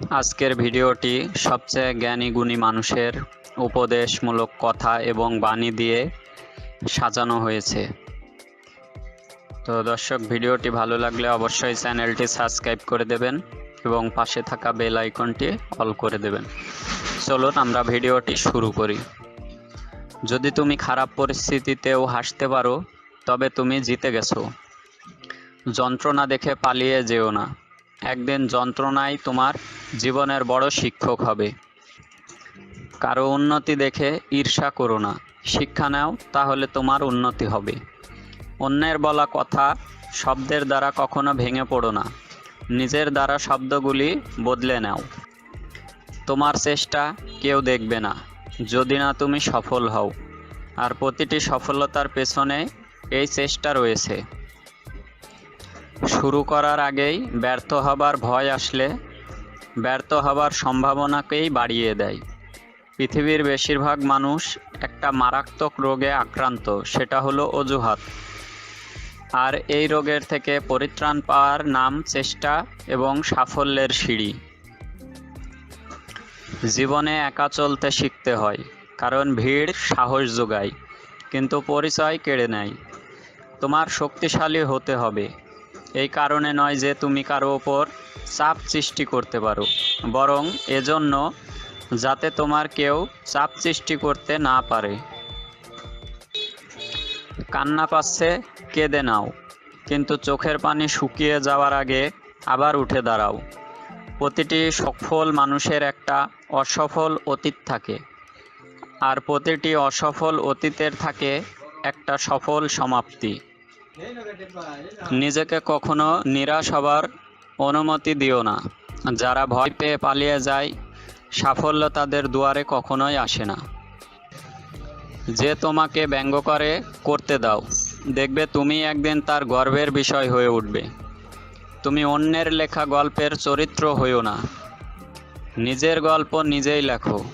আজকের ভিডিওটি সবচেয়ে জ্ঞানী গুণী মানুষের উপদেশমূলক কথা এবং বাণী দিয়ে সাজানো হয়েছে। তো দর্শক, ভিডিওটি ভালো লাগলে অবশ্যই চ্যানেলটি সাবস্ক্রাইব করে দেবেন এবং পাশে থাকা বেল আইকনটি অল করে দেবেন। চলুন আমরা ভিডিওটি শুরু করি। যদি তুমি খারাপ পরিস্থিতিতেও হাসতে পারো, তবে তুমি জিতে গেছো। যন্ত্রণা দেখে পালিয়ে যেও না। একদিন যন্ত্রণাই তোমার জীবনের বড় শিক্ষক হবে। কারও উন্নতি দেখে ঈর্ষা করো না। শিক্ষা নাও, তাহলে তোমার উন্নতি হবে। অন্যের বলা কথা শব্দের দ্বারা কখনো ভেঙে পড়ো না। নিজের দ্বারা শব্দগুলি বদলে নাও। তোমার চেষ্টা কেউ দেখবে না, যদি না তুমি সফল হও। আর প্রতিটি সফলতার পেছনে এই চেষ্টা রয়েছে। শুরু করার আগেই ব্যর্থ হবার ভয় আসলে ব্যর্থ হবার সম্ভাবনাকেই বাড়িয়ে দেয়। পৃথিবীর বেশিরভাগ মানুষ একটা মারাত্মক রোগে আক্রান্ত, সেটা হলো অজুহাত। আর এই রোগের থেকে পরিত্রাণ পাওয়ার নাম, চেষ্টা এবং সাফল্যের সিঁড়ি। জীবনে একা চলতে শিখতে হয়, কারণ ভিড় সাহস যোগায়, কিন্তু পরিচয় কেড়ে নেয়। তোমার শক্তিশালী হতে হবে। এই কারণে নয় যে তুমি কারও ওপর চাপ সৃষ্টি করতে পারো, বরং এজন্য যাতে তোমার কেউ চাপ সৃষ্টি করতে না পারে। কান্না পাচ্ছে, কেঁদে নাও, কিন্তু চোখের পানি শুকিয়ে যাওয়ার আগে আবার উঠে দাঁড়াও। প্রতিটি সফল মানুষের একটা অসফল অতীত থাকে, আর প্রতিটি অসফল অতীতের থাকে একটা সফল সমাপ্তি। নিজেকে কখনো নিরাশ হবার অনুমতি দিও না। যারা ভয় পেয়ে পালিয়ে যায়, সাফল্য তাদের দুয়ারে কখনোই আসে না। যে তোমাকে ব্যঙ্গ করে, করতে দাও। দেখবে তুমি একদিন তার গর্বের বিষয় হয়ে উঠবে। তুমি অন্যের লেখা গল্পের চরিত্র হইও না। নিজের গল্প নিজেই লেখো।